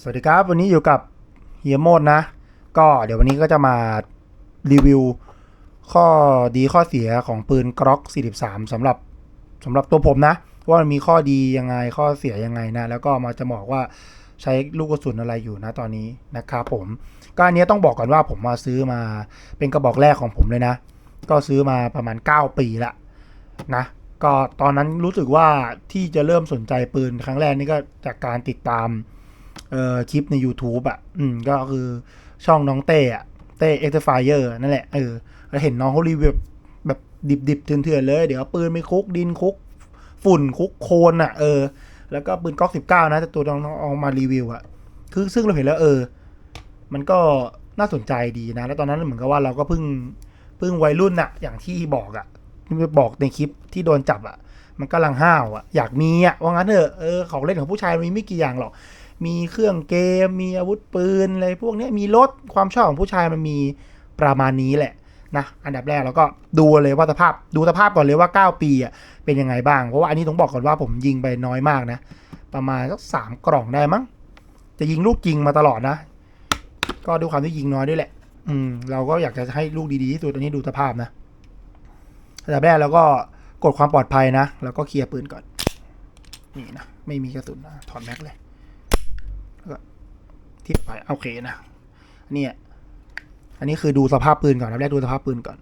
สวัสดีครับ วันนี้อยู่กับเฮียโมดนะ ก็เดี๋ยววันนี้ก็จะมารีวิว ข้อดีข้อเสียของปืนกร็อก 43สำหรับสำหรับตัวผมนะ ว่ามันมีข้อดียังไงข้อเสียยังไงนะ แล้วก็มาจะบอกว่าใช้ลูกกระสุนอะไรอยู่นะตอนนี้นะครับผม ก็อันนี้ต้องบอกก่อนว่าผมมาซื้อมาเป็นกระบอกแรกของผมเลยนะ ก็ซื้อมาประมาณ 9 ปีละนะก็ตอนนั้นรู้สึกว่าที่จะเริ่มสนใจปืนครั้งแรกนี่ก็จากการติดตาม เอ่อคลิปใน YouTube อะ อืม ก็คือช่องน้องเต้อะเต้เอ็กซ์ไฟเออร์นั่นแหละ เออแล้วเห็นน้องเขารีวิวแบบแบบดิบๆเถื่อนๆเลย เดี๋ยวปืนไปคุกดินคุก ฝุ่นคุกโคลนอะ เออ แล้วก็ปืนก๊อกสิบเก้านะ แต่ตัวน้องๆเอามารีวิวอะ คือซึ่งเราเห็นแล้วเออ มันก็น่าสนใจดีนะ แล้วตอนนั้นเหมือนกับว่าเราก็เพิ่งเพิ่งวัยรุ่นอะอย่างที่บอกอะบอกในคลิปที่โดนจับอะมันกำลังห้าวอะอยากมีอะว่างั้นเถอะเออของเล่นของผู้ชายมันมีไม่กี่อย่างหรอก มีเครื่องเกม มีอาวุธปืนอะไรพวกนี้มีรถความชอบของผู้ชายมันมีประมาณนี้แหละนะอันดับแรกเราก็ดูเลยว่าสภาพดูสภาพก่อนเลยว่า 9 ปีอะเป็นยังไงบ้าง เพราะว่าอันนี้ต้องบอกก่อนว่าผมยิงไปน้อยมากนะ ประมาณสักสามกล่องได้มั้ง จะยิงลูกจริงมาตลอดนะ ก็ด้วยความที่ยิงน้อยด้วยแหละ อืม เราก็อยากจะให้ลูกดีๆที่สุดอันนี้ดูสภาพนะอันดับแรกเราก็กดความปลอดภัยนะ แล้วก็เคลียร์ปืนก่อน นี่นะ ไม่มีกระสุนนะถอดแม็กเลย เทียบไปโอเคนะเนี่ยอันนี้คือดูสภาพปืนก่อนนดับแรกดูสภาพปืนก่อน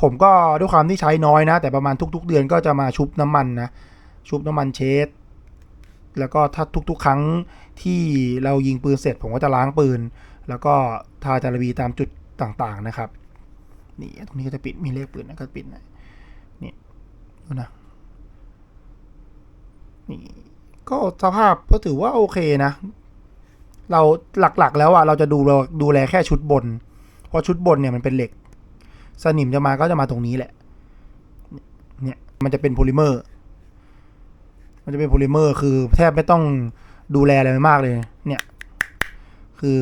ผมก็ด้วยความที่ใช้น้อยนะ แต่ประมาณทุก ๆ เดือนก็จะมาชุบน้ำมันนะ ชุบน้ำมันเชสแล้วก็ถ้าทุก ๆ ครั้งที่เรายิงปืนเสร็จ ผมก็จะล้างปืน แล้วก็ทาจารบีตามจุดต่างๆนะครับ นี่ตรงนี้ก็จะปิดมีเลขปืนนะก็ปิดนะนี่ดูนะนี่ก็สภาพก็ถือว่าโอเคนะ เราหลักๆ แล้วอะเราจะดูเราดูแลแค่ชุดบน เพราะชุดบนเนี่ยมันเป็นเหล็ก สนิมจะมาก็จะมาตรงนี้แหละ เนี่ยมันจะเป็นโพลิเมอร์ มันจะเป็นโพลิเมอร์ คือแทบไม่ต้องดูแลอะไรมากเลย เนี่ย คือ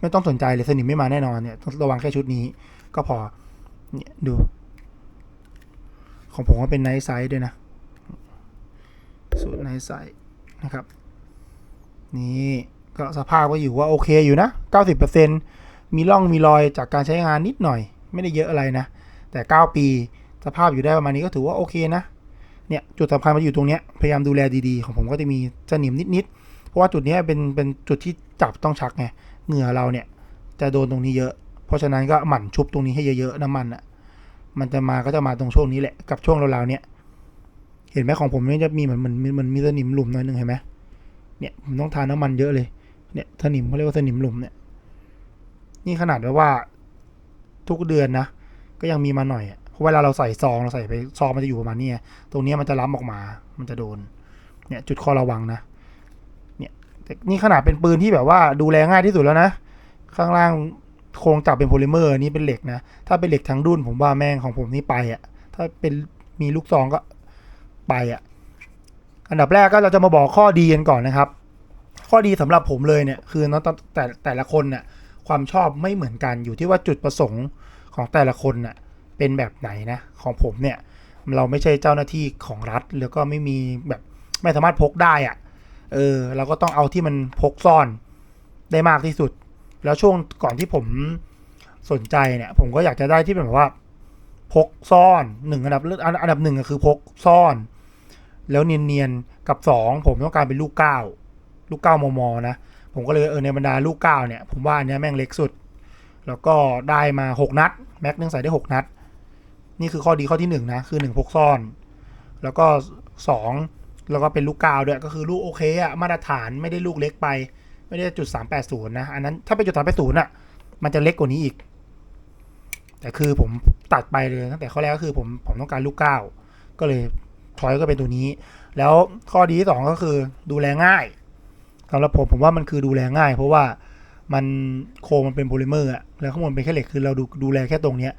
ไม่ต้องสนใจเลยสนิมไม่มาแน่นอนเนี่ยต้องระวังแค่ชุดนี้ ก็พอ เนี่ยดู ของผมก็เป็นไนท์ไซด์ด้วยนะ สูตรไนท์ไซด์นะครับ นี่ ก็สภาพก็อยู่ว่าโอเคอยู่นะ 90%มีร่องมีรอยจากการใช้งานนิดหน่อย ไม่ได้เยอะอะไรนะ แต่ 9 ปีสภาพอยู่ได้ประมาณนี้ก็ถือว่าโอเคนะ เนี่ยจุดสำคัญมันอยู่ตรงเนี้ย พยายามดูแลดีๆ ของผมก็จะมีสนิมนิดๆ เพราะว่าจุดนี้เป็นเป็นจุดที่จับต้องชักไง เหงื่อเราเนี่ยจะโดนตรงนี้เยอะ เพราะฉะนั้นก็หมั่นชุบตรงนี้ให้เยอะๆ น้ำมันอะ มันจะมาก็จะมาตรงช่วงนี้แหละ กับช่วงราวๆเนี่ย เห็นไหมของผมเนี่ยจะมีเหมือนเหมือนมือนมีสนิมหลุมน่อยนึงเห็นไหมเนี่ยผมต้องทาน้ำมันเยอะเลย เนี่ยสนิมเขาเรียกว่าสนิมหลุมเนี่ย นี่ขนาดว่าทุกเดือนนะ ก็ยังมีมาหน่อยเพราะเวลาเราใส่ซองเราใส่ไปซองมันจะอยู่ประมาณนี้ตรงนี้มันจะล้ำออกมา มันจะโดน เนี่ย จุดข้อระวังนะ เนี่ยนี่ขนาดเป็นปืนที่แบบว่าดูแลง่ายที่สุดแล้วนะ ข้างล่างโครงจับเป็นโพลิเมอร์นนี่เป็นเหล็กนะ ถ้าเป็นเหล็กทั้งดุนผมว่าแม่งของผมนี่ไปอะ่ะ ถ้าเป็นมีลูกซองก็ไปอะ่ะ อันดับแรกก็เราจะมาบอกข้อดีกันก่อนนะครับ ข้อดีสำหรับผมเลยเนี่ยคือเนาะแต่แต่แต่ละคนเนี่ยความชอบไม่เหมือนกันอยู่ที่ว่าจุดประสงค์ของแต่ละคนน่ะเป็นแบบไหนนะของผมเนี่ยเราไม่ใช่เจ้าหน้าที่ของรัฐแล้วก็ไม่มีแบบไม่สามารถพกได้อะ่ะเออเราก็ต้องเอาที่มันพกซ่อนได้มากที่สุด แล้วช่วงก่อนที่ผมสนใจเนี่ย ผมก็อยากจะได้ที่เป็นแบบว่า พกซ่อนหนึ่งอันดับอันอันดับหนึ่งก็คือพกซ่อน แล้วเนียนๆกับสองผมต้องการเป็นลูกเก้า ลูกเก้ามมนะ ผมก็เลยเออในบรรดาลูกเก้าเนี่ย ผมว่าอันเนี้ยแม่งเล็กสุด แล้วก็ได้มาหกนัด แม็กนึงใส่ได้หกนัด นี่คือข้อดีข้อที่หนึ่งนะคือหนึ่งพกซ่อน แล้วก็สองแล้วก็เป็นลูกเก้าด้วยก็คือลูกโอเคอะมาตรฐานไม่ได้ลูกเล็กไป ไม่ได้จุดสามแปดศูนย์นะอันนั้นถ้าเป็นจุดสามแปดศูนย์อะมันจะเล็กกว่านี้อีก แต่คือผมตัดไปเลยตั้งแต่ข้อแรกก็คือผมผมต้องการลูกเก้าก็เลยทอยก็เป็นตัวนี้ แล้วข้อดีที่สองก็คือดูแลง่าย สำหรับผมผมว่ามันคือดูแลง่าย เพราะว่ามันโครงมันเป็นโพลิเมอร์อะแล้วข้างบนเป็นแค่เหล็กคือเราดูดูแลแค่ตรงเนี้ย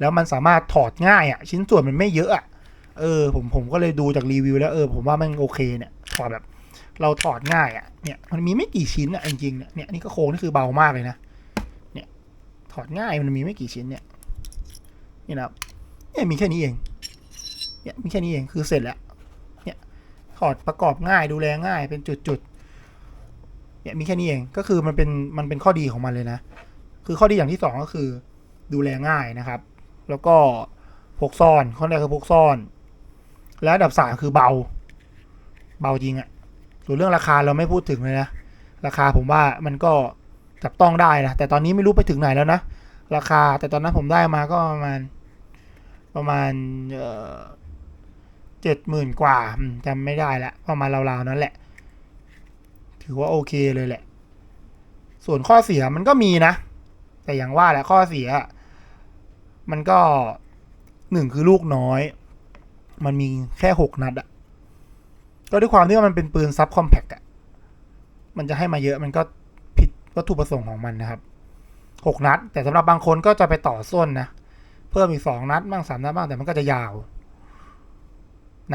แล้วมันสามารถถอดง่ายอะชิ้นส่วนมันไม่เยอะอะเออผมผมก็เลยดูจากรีวิวแล้วเออผมว่ามันโอเคเนี่ยถอดแบบเราถอดง่ายอะเนี่ยมันมีไม่กี่ชิ้นอะจริงๆเนี่ยเนี่ยนี่ก็โครงนี่คือเบามากเลยนะเนี่ยถอดง่ายมันมีไม่กี่ชิ้นเนี่ยนี่นะครับเนี่ยมีแค่นี้เองเนี่ยมีแค่นี้เองคือเสร็จแล้วเนี่ยถอดประกอบง่ายดูแลง่ายเป็นจุดๆ เนี่ยมีแค่นี้เองก็คือมันเป็นมันเป็นข้อดีของมันเลยนะ คือข้อดีอย่างที่สองก็คือ ดูแลง่ายนะครับ แล้วก็พกซ่อนข้อแรกคือพกซ่อน และอันดับสามคือเบา เบาจริงอะส่วนเรื่องราคาเราไม่พูดถึงเลยนะ ราคาผมว่ามันก็จับต้องได้นะ แต่ตอนนี้ไม่รู้ไปถึงไหนแล้วนะ ราคาแต่ตอนนั้นผมได้มาก็ประมาณประมาณเจ็ดหมื่นกว่าจำไม่ได้ละประมาณราวๆนั้นแหละ ถือว่าโอเคเลยแหละ ส่วนข้อเสียมันก็มีนะ แต่อย่างว่าแหละข้อเสีย มันก็หนึ่งคือลูกน้อย มันมีแค่หกนัดอะก็ด้วยความที่ว่ามันเป็นปืนซับคอมแพคอะมันจะให้มาเยอะมันก็ผิดวัตถุประสงค์ของมันนะครับหกนัด แต่สำหรับบางคนก็จะไปต่อส้นนะ เพิ่มอีกสองนัดบ้างสามนัดบ้างแต่มันก็จะยาว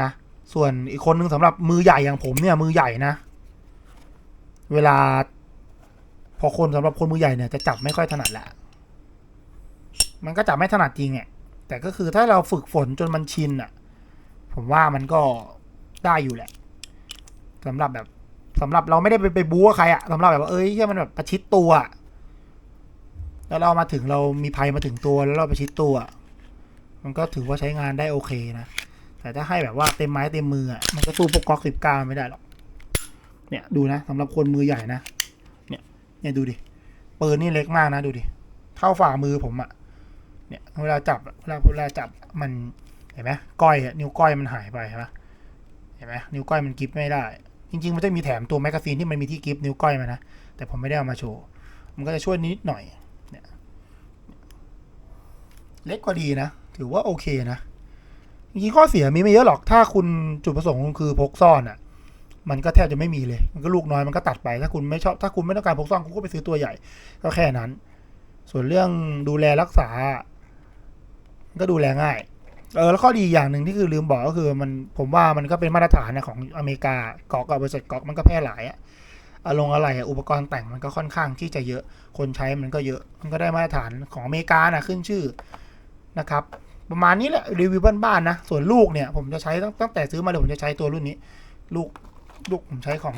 นะ ส่วนอีกคนนึงสำหรับมือใหญ่อย่างผมเนี่ยมือใหญ่นะ เวลา พอคนสำหรับคนมือใหญ่เนี่ยจะจับไม่ค่อยถนัดแหละ มันก็จับไม่ถนัดจริงอะแต่ก็คือถ้าเราฝึกฝนจนมันชินอะ ผมว่ามันก็ได้อยู่แหละสำหรับแบบสำหรับเราไม่ได้ไปไปบู๊กับใครอะสำหรับแบบว่าเอ้ยที่มันแบบประชิดตัวแล้วเรามาถึงเรามีภัยมาถึงตัวแล้วเราประชิดตัว มันก็ถือว่าใช้งานได้โอเคนะ แต่ถ้าให้แบบว่าเต็มไม้เต็มมืออะมันก็สู้พวกก๊อกสิบเก้าไม่ได้หรอก เนี่ยดูนะสำหรับคนมือใหญ่นะ เนี่ยเนี่ยดูดิปืนนี่เล็กมากนะดูดิเท่าฝ่ามือผมอะเนี่ยเวลาจับเวลาเวลาจับมันเห็นไหมก้อยอะนิ้วก้อยมันหายไปเห็นไหมเห็นไหมนิ้วก้อยมันกริฟไม่ได้ จริง ๆ มันจะมีแถมตัวแมกกาซีนที่มันมีที่กริฟนิ้วก้อยมานะแต่ผมไม่ได้เอามาโชว์มันก็จะช่วยนิดหน่อยเนี่ยเล็กกว่าดีนะ ถือว่าโอเคนะจริงๆข้อเสียมีไม่เยอะหรอกถ้าคุณจุดประสงค์คุณคือพกซ่อนอะ มันก็แทบจะไม่มีเลย มันก็ลูกน้อยมันก็ตัดไปถ้าคุณไม่ชอบถ้าคุณไม่ต้องการพกซ่อนคุณก็ไปซื้อตัวใหญ่ ก็แค่นั้น ส่วนเรื่องดูแลรักษา ก็ดูแลง่ายเออแล้วข้อดีอย่างหนึ่งที่คือลืมบอกก็คือมันผมว่ามันก็เป็นมาตรฐานนะของอเมริกาเกอกกับบริษัทเกอกมันก็แพร่หลายอะอารมณ์อะไรอะอุปกรณ์แต่งมันก็ค่อนข้างที่จะเยอะ คนใช้มันก็เยอะ มันก็ได้มาตรฐานของอเมริกานะขึ้นชื่อนะครับ ประมาณนี้แหละรีวิวบ้านๆนะ ส่วนลูกเนี่ย ผมจะใช้ตั้งตั้งแต่ซื้อมาเลยผมจะใช้ตัวรุ่นนี้ ลูก ลูกผมใช้ของ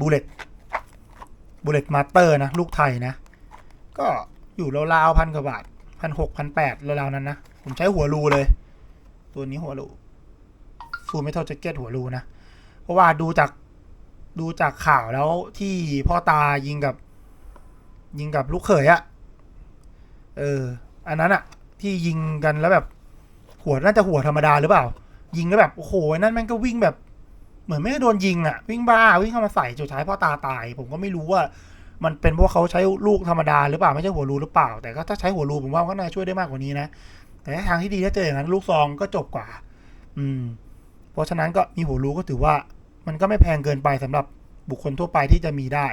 บูเลตบูเลตมาสเตอร์นะ ลูกไทยนะ ก็อยู่ราวๆพันกว่าบาทพันหกพันแปดราวๆนั้นนะ ผมใช้หัวรูเลย ตัวนี้หัวรูฟูไม่เท่าแจ็คเก็ตหัวรูนะ เพราะว่าดูจากดูจากข่าวแล้วที่พ่อตายิงกับ ยิงกับลูกเขยอะเออ อันนั้นอะที่ยิงกันแล้วแบบหัวน่าจะหัวธรรมดาหรือเปล่า ยิงแล้วแบบโอ้โหนั่นแม่งก็วิ่งแบบ เหมือนไม่ได้โดนยิงอะวิ่งบ้าวิ่งเข้ามาใส่สุดท้ายพ่อตาตาย ผมก็ไม่รู้ว่า มันเป็นเพราะเขาใช้ลูกธรรมดาหรือเปล่าไม่ใช่หัวรูหรือเปล่า แต่ก็ถ้าใช้หัวรูผมว่าก็น่าช่วยได้มากกว่านี้นะแต่ทางที่ดีถ้าเจออย่างนั้นลูกซองก็จบกว่า อืม เพราะฉะนั้นก็มีหัวรูก็ถือว่า มันก็ไม่แพงเกินไปสำหรับบุคคลทั่วไปที่จะมีได้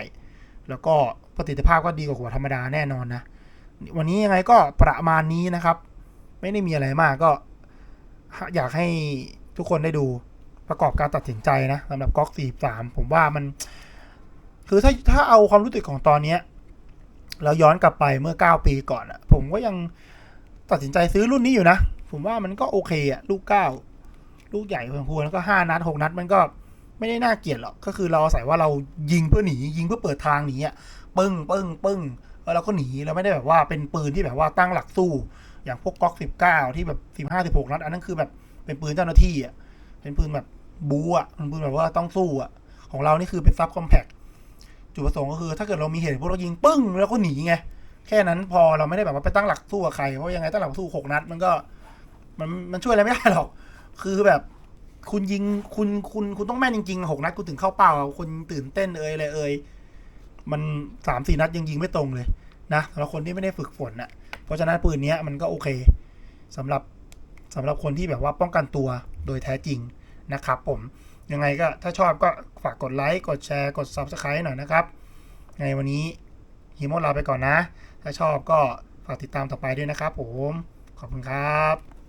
แล้วก็ประสิทธิภาพก็ดีกว่าหัวธรรมดาแน่นอนนะวันนี้ยังไงก็ประมาณนี้นะครับ ไม่ได้มีอะไรมากก็ อยากให้ทุกคนได้ดู ประกอบการตัดสินใจนะสำหรับก๊อกสี่สามผมว่ามัน คือถ้าถ้าเอาความรู้สึกของตอนเนี้ยเราย้อนกลับไปเมื่อเก้าปีก่อนอะผมก็ยังตัดสินใจซื้อรุ่นนี้อยู่นะ ผมว่ามันก็โอเคอะลูกเก้าลูกใหญ่พอควรแล้วก็ห้านัดหกนัดมันก็ไม่ได้น่าเกลียดหรอกก็คือเราอาศัยว่าเรายิงเพื่อหนียิงเพื่อเปิดทางหนีอะปึ้งปึ้งปึ้งแล้วเราก็หนีเราไม่ได้แบบว่าเป็นปืนที่แบบว่าตั้งหลักสู้อย่างพวกก๊อกสิบเก้าที่แบบสิบห้าสิบหกนัดอันนั้นคือแบบเป็นปืนเจ้าหน้าที่อะเป็นปืนแบบ บูอะเป็นปืนแบบว่าต้องสู้อะ ของเรานี่คือเป็นซับคอมแพคจุดประสงค์ก็คือ ถ้าเกิดเรามีเหตุพวกเรายิงปึ้ง แล้วก็หนีไง แค่นั้นพอเราไม่ได้แบบว่าไปตั้งหลักสู้กับใคร เพราะยังไงตั้งหลักสู้หกนัด มันก็มันมันช่วยอะไรไม่ได้หรอก คือแบบคุณยิงคุณคุณคุณต้องแม่นจริงๆหกนัดคุณถึงเข้าเป้าคุณตื่นเต้นเอ่ยอะไรเอ่ยมันสามสี่นัดยังยิงไม่ตรงเลยนะสำหรับคนที่ไม่ได้ฝึกฝนน่ะ เพราะฉะนั้นปืนเนี้ยมันก็โอเคสำหรับสำหรับคนที่แบบว่าป้องกันตัวโดยแท้จริง นะครับผมยังไงก็ถ้าชอบก็ฝากกดไลค์ กดแชร์ กด Subscribe หน่อยนะครับยังไงวันนี้ฮิโมลาไปก่อนนะ ถ้าชอบก็ฝากติดตามต่อไปด้วยนะครับผม ขอบคุณครับ